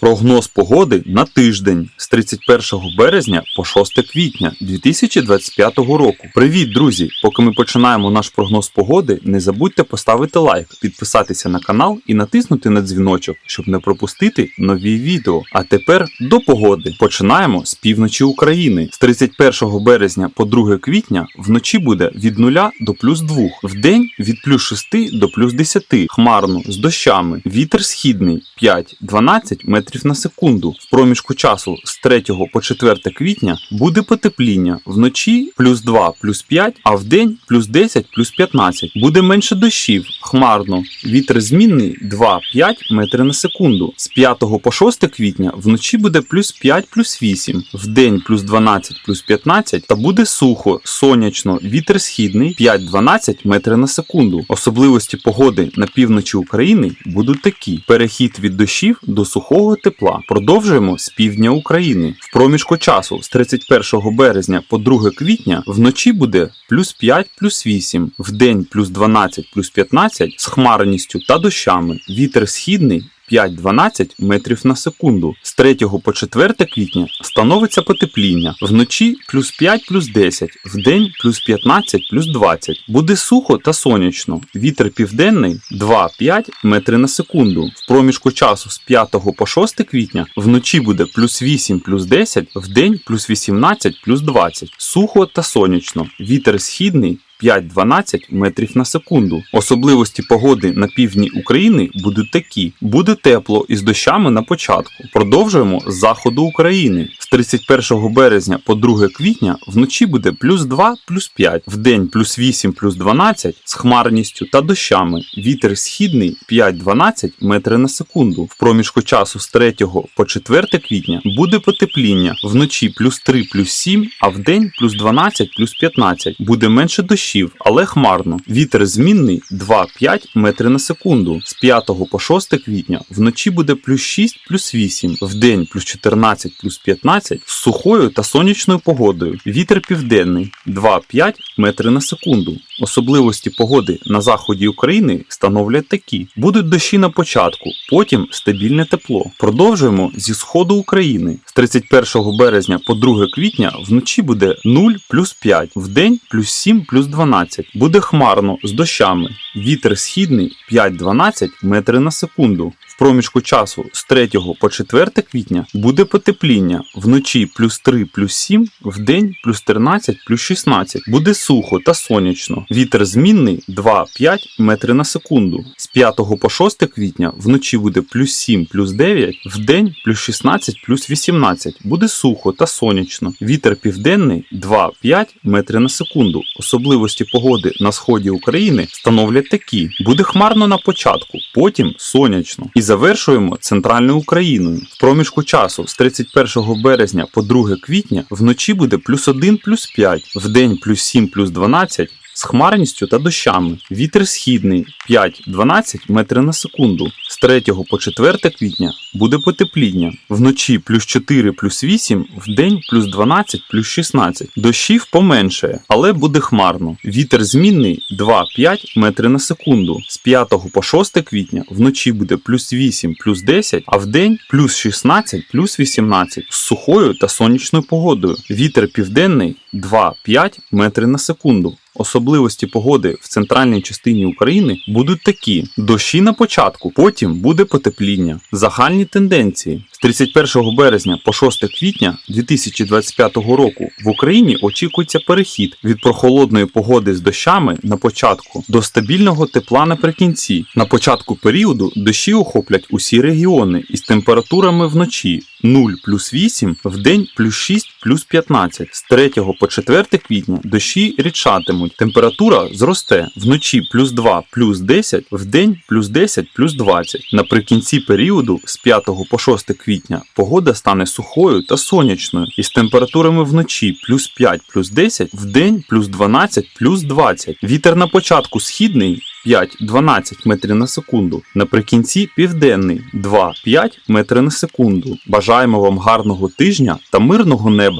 Прогноз погоди на тиждень з 31 березня по 6 квітня 2025 року. Привіт, друзі! Поки ми починаємо наш прогноз погоди, не забудьте поставити лайк, підписатися на канал і натиснути на дзвіночок, щоб не пропустити нові відео. А тепер до погоди. Починаємо з півночі України. З 31 березня по 2 квітня вночі буде від 0 до плюс 2, вдень від плюс 6 до плюс 10, хмарно з дощами. Вітер східний 5-12 метрів на секунду. В проміжку часу з 3 по 4 квітня буде потепління. Вночі плюс 2, плюс 5, а вдень плюс 10, плюс 15. Буде менше дощів, хмарно. Вітер змінний 2-5 метри на секунду. З 5 по 6 квітня вночі буде плюс 5, плюс 8, вдень плюс 12, плюс 15 та буде сухо, сонячно, вітер східний 5-12 метри на секунду. Особливості погоди на півночі України будуть такі: перехід від дощів до сухого тепла. Продовжуємо з півдня України. В проміжку часу з 31 березня по 2 квітня вночі буде плюс 5, плюс 8, день плюс 12, плюс 15 з хмарністю та дощами. Вітер східний 5-12 метрів на секунду. З 3 по 4 квітня становиться потепління. Вночі плюс 5 плюс 10, вдень плюс 15 плюс 20. Буде сухо та сонячно. Вітер південний 2-5 метри на секунду. В проміжку часу з 5 по 6 квітня вночі буде плюс 8 плюс 10, вдень плюс 18 плюс 20. Сухо та сонячно. Вітер східний 5-12 метрів на секунду. Особливості погоди на півдні України будуть такі: буде тепло із дощами на початку. Продовжуємо з заходу України. З 31 березня по 2 квітня вночі буде плюс 2, плюс 5, вдень плюс 8, плюс 12 з хмарністю та дощами. Вітер східний 5-12 метри на секунду. В проміжку часу з 3 по 4 квітня буде потепління. Вночі плюс 3, плюс 7, а вдень плюс 12, плюс 15. Буде менше дощів, але хмарно. Вітер змінний 2-5 метри на секунду. З 5 по 6 квітня вночі буде плюс 6, плюс 8, вдень плюс 14, плюс 15 з сухою та сонячною погодою. Вітер південний 2-5 метри на секунду. Особливості погоди на заході України становлять такі: будуть дощі на початку, потім стабільне тепло. Продовжуємо зі сходу України. З 31 березня по 2 квітня вночі буде 0 плюс 5, вдень плюс 7 плюс 12. Буде хмарно з дощами. Вітер східний 5-12 метри на секунду. В проміжку часу з 3 по 4 квітня буде потепління. Вночі плюс 3 плюс 7, вдень плюс 13 плюс 16. Буде сухо та сонячно. Вітер змінний 2-5 метри на секунду. З 5 по 6 квітня вночі буде плюс 7 плюс 9, вдень плюс 16 плюс 18. Буде сухо та сонячно. Вітер південний 2-5 метри на секунду. Особливості погоди на сході України становлять такі: буде хмарно на початку, потім сонячно. І завершуємо центральною Україною. В проміжку часу з 31 березня по 2 квітня вночі буде плюс 1 плюс 5, день плюс 7 плюс 12. З хмарністю та дощами. Вітер східний 5-12 метри на секунду. З 3 по 4 квітня буде потепління. Вночі плюс 4 плюс 8, вдень плюс 12 плюс 16. Дощів поменшає, але буде хмарно. Вітер змінний 2-5 метри на секунду. З 5 по 6 квітня вночі буде плюс 8 плюс 10, а вдень плюс 16 плюс 18 з сухою та сонячною погодою. Вітер південний 2-5 метри на секунду. Особливості погоди в центральній частині України будуть такі: дощі на початку, потім буде потепління. Загальні тенденції 31 березня по 6 квітня 2025 року в Україні очікується перехід від прохолодної погоди з дощами на початку до стабільного тепла наприкінці. На початку періоду дощі охоплять усі регіони із температурами вночі 0 плюс 8, вдень плюс 6 плюс 15. З 3 по 4 квітня дощі рідшатимуть. Температура зросте вночі плюс 2 плюс 10, вдень плюс 10 плюс 20. Наприкінці періоду з 5 по 6 квітня погода стане сухою та сонячною із температурами вночі плюс 5 плюс 10, вдень плюс 12 плюс 20. Вітер на початку східний 5-12 метрів на секунду. Наприкінці південний 2-5 метри на секунду. Бажаємо вам гарного тижня та мирного неба.